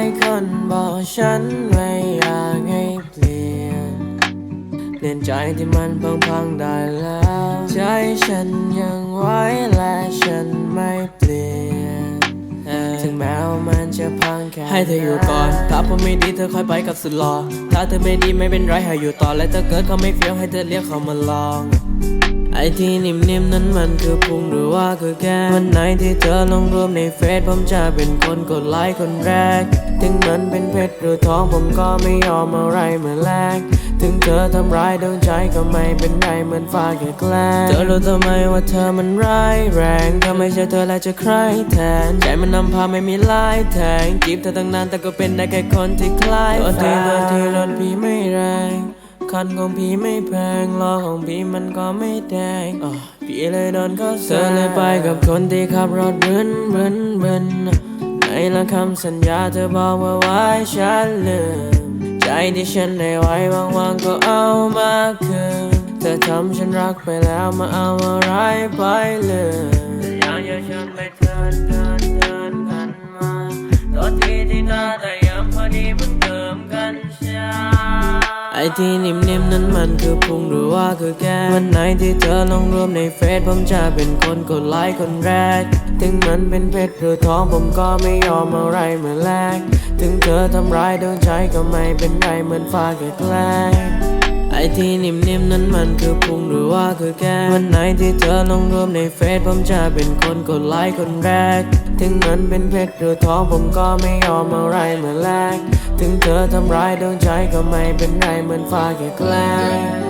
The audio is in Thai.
ายคนบอกฉันไม่อยากให้เปลี่ยน เปลี่ยนใจที่มันพังพังๆได้แล้ว ใจฉันยังไว้และฉันไม่เปลี่ยน ถึงแม้ว่ามันจะพังแค่ให้เธออยู่ก่อน ถ้าผมไม่ดีเธอค่อยไปกับสุดหล่อถ้าเธอไม่ดีไม่เป็นไรให้อยู่ต่อ และถ้าเกิดเขาไม่เฟี้ยวให้เธอเรียกเขามาลอง ไอที่นิ่มๆนั้นมันคือพุงหรือว่าคือแกนวันไหนที่เธอลงรวมในเฟซผมจะเป็นคนกดไลค์คนแรก ถึงมันเป็นเพชรหรือทองผมก็ไม่ยอมอะไรเหมือนแรกถึงเธอทำร้ายดวงใจก็ไม่เป็นไรเหมือนฟ้าแค่แกล้งเธอรู้ตัวไมว่าเธอมันร้ายแรงถ้าไม่ใช่เธอแล้วจะใครแทนใจมันนำพาไม่มีลายแทงจีบเธอตั้งนานแต่ก็เป็นได้แค่คนที่คล้ายตัวทีตัวทีรถพี่ไม่แรง คันของพี่ไม่แพงล้อของพี่มันก็ไม่แดงอะพี่เลยโดนเขาเธอเลยไปกับคนที่ขับรถบึนบึนบึนในละคำสัญญาเธอบอกว่าไว้ฉันลืมใจที่ฉันได้ไว้ว่างๆก็เอามาคืนเธอทำฉันรักไปแล้วมาเอาอะไรไปเลยอยากจะชวนไปเทินเทินเทินกันมาตัวที่ที่หน้าแต่ยังพอดี ไอที่นิ่มๆนั้นมันคือพุงหรือว่าคือแก้วันไหนที่เธอลงรวมในเฟซผมจะเป็นคนกดไลค์คนแรก ถึงมันเป็นเพชรหรือทองผมก็ไม่ยอมอะไรเหมือนแรก ถึงเธอทำร้ายดวงใจก็ไม่เป็นไรเหมือนฟ้าแค่แกล้ง อที่นิ่มๆนั้นมันคือพุงหรือว่าคือแก้วันไหนที่เธอลงรวมในเฟซผมจะเป็นคนกดไลค์คนแรก ถึงมันเป็นเพชรหรือทองผมก็ไม่ยอมอะไรเหมือนแรก ถึงเธอทำร้ายดวงใจก็ไม่เป็นไรเหมือนฟ้าแค่แกล้ง